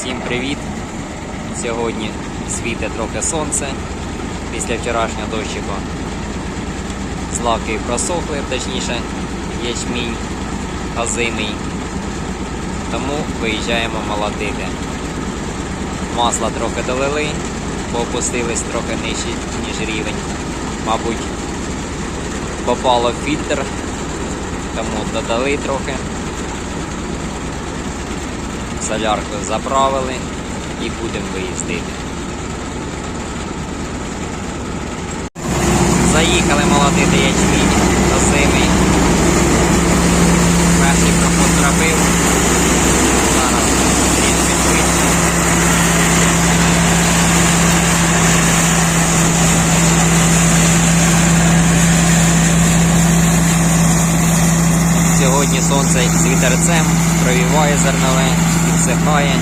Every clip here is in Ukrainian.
Всім привіт! Сьогодні світе трохи сонце після вчорашнього дощику. Злаки просохли, точніше, ячмінь озимий. Тому виїжджаємо молотити. Масла трохи долили, бо опустились трохи нижче, ніж рівень. Мабуть, попало в фільтр, тому додали трохи. Солярку заправили і будемо виїздити. Заїхали молотити ячмінь озимий. Перший проход зробив. Зараз трішки швидше. Сьогодні сонце з вітерцем провіває зернове, підсихає.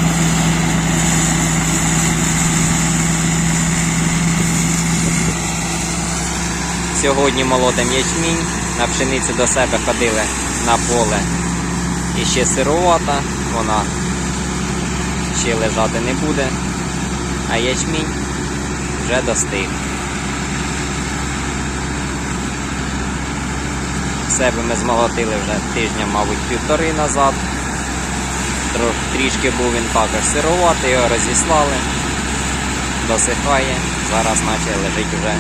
Сьогодні молотим ячмінь. На пшеницю до себе ходили на поле. І ще сировата, вона ще лежати не буде, а ячмінь вже достиг. себе ми змолотили вже тижня, мабуть, півтори назад. Трішки був він також сироватий, його розіслали, досихає, зараз наче лежить вже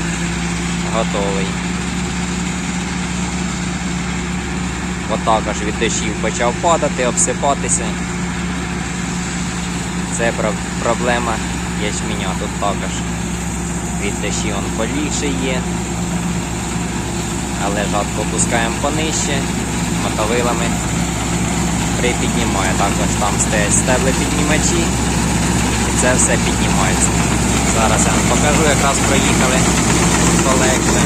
готовий. От також від дощів почав падати, обсипатися. Це про- проблема ячменя тут також. Від дощів он полігше є але жатку опускаємо понижче, мотовилами припіднімає. Також там стоять стебли піднімачі і це все піднімається. Зараз я вам покажу, якраз проїхали полегше.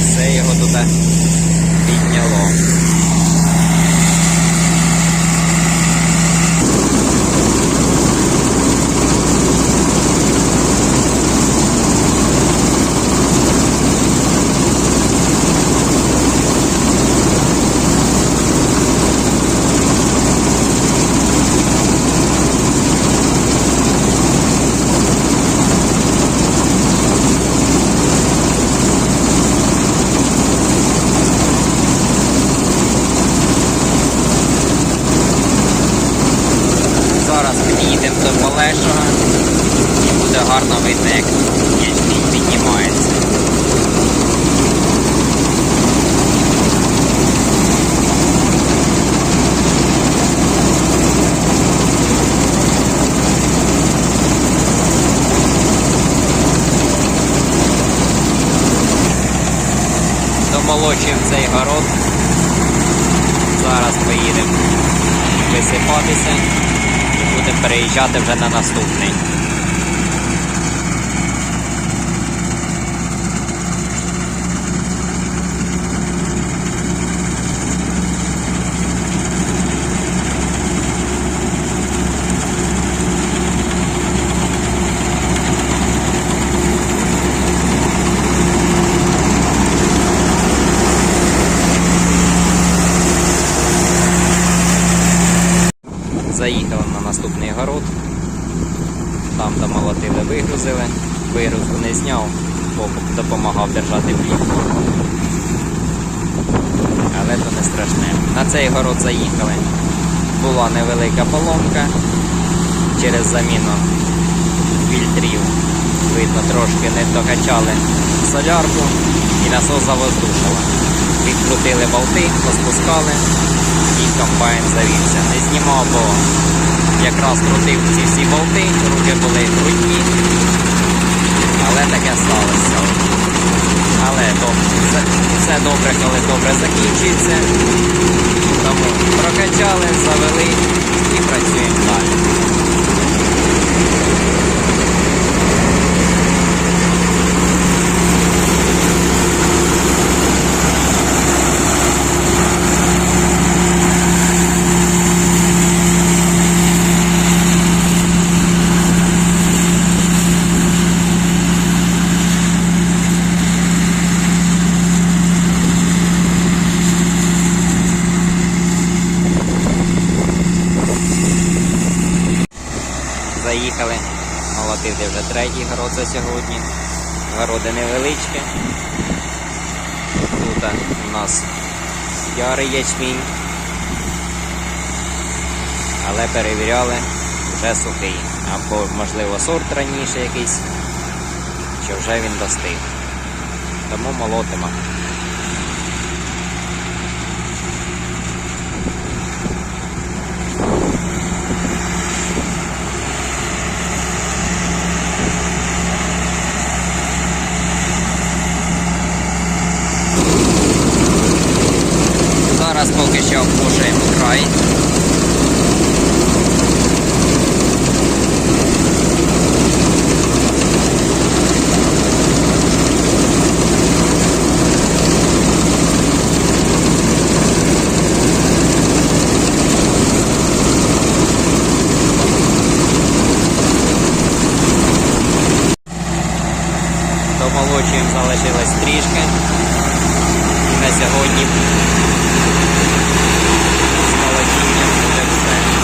Все його туди підняло. Зараз під'їдемо до Полешого і буде гарно видно, як ячмінь піднімається. Домолочуємо цей город. Зараз поїдемо висипатися і будемо переїжджати вже на наступний. Заїхали на наступний город. Там домолотили, вигрузили. Вигрузку не зняв, бо допомагав держати плівку. Але то не страшне. На цей город заїхали. Була невелика поломка через заміну фільтрів. Видно, трошки не докачали солярку і насос завоздушило. Відкрутили болти, розпускали і комбайн завівся. Не знімав, бо якраз крутив ці всі болти, руки були брудні, але таке сталося. Але добре, все добре, коли добре закінчується. Тому прокачали, завели заїхали. Молотити вже третій город за сьогодні. Городи невеличкі. Тут у нас ярий ячмінь. Але перевіряли вже сухий. Або, можливо, сорт раніше якийсь, що вже він достиг. Тому молотимо. Що обкушуємо край. Домолочуємо залишилось трішки. На сьогодні з молодінням буде все.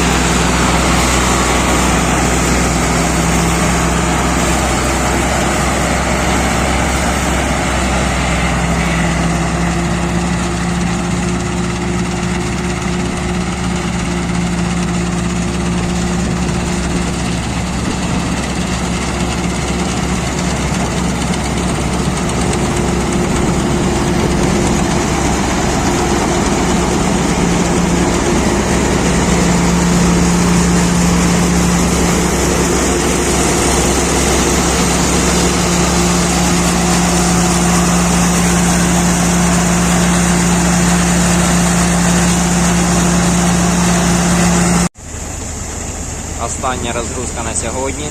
Остання розгрузка на сьогодні.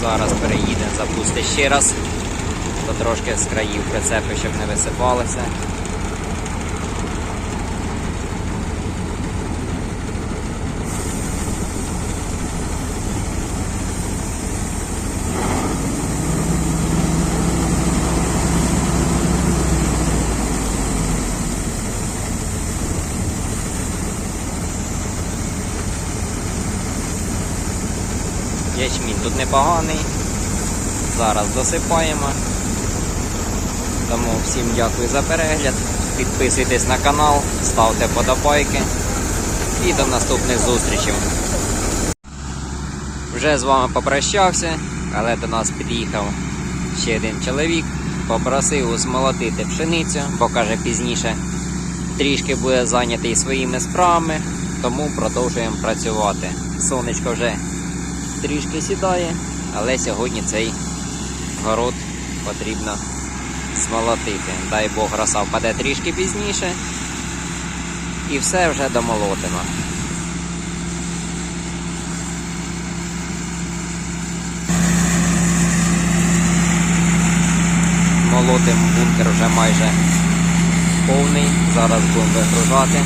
Зараз переїдемо, ще раз. То трошки з країв прицепи, щоб не висипалося. Ячмінь тут непоганий. Зараз досипаємо. Тому всім дякую за перегляд. Підписуйтесь на канал, ставте подобайки. І до наступних зустрічей. Вже з вами попрощався, але до нас під'їхав ще один чоловік. Попросив змолотити пшеницю, бо каже пізніше трішки буде зайнятий своїми справами, тому продовжуємо працювати. Сонечко вже трішки сідає, але сьогодні цей город потрібно смолотити. Дай Бог роса впаде трішки пізніше. І все вже домолотимо. Молотим бункер вже майже повний. Зараз будемо вигружати.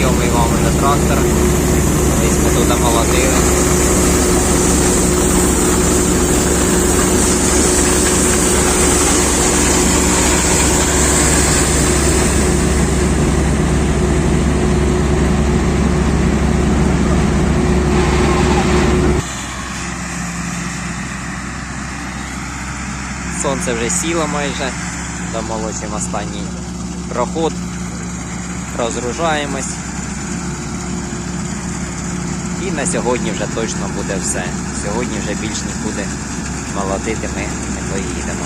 Знайомий вам вже трактор. Десь ми тут молотили. Сонце вже сіло майже. Домолочимо останній проход. Розгружаємось І на сьогодні вже точно буде все. Сьогодні вже більш нікуди молотити ми не поїдемо.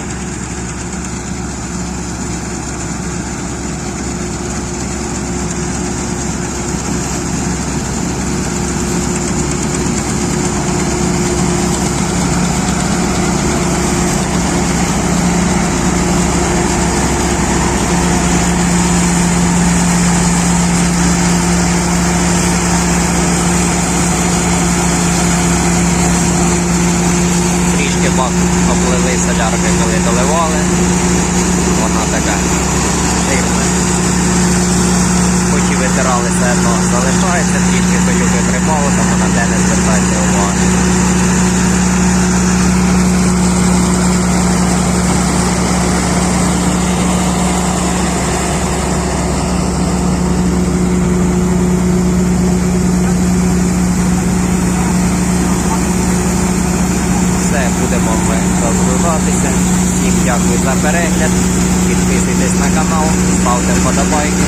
Трішки бак облили соляркою, коли доливали. Вона така жирна. Хоч і витирали, все одно залишається, трішки пилюки припало, тому на те не звертайте уваги. Все, будемо ми розгружатися. Всім дякую за перегляд. Підписуйтесь на канал, ставте вподобайки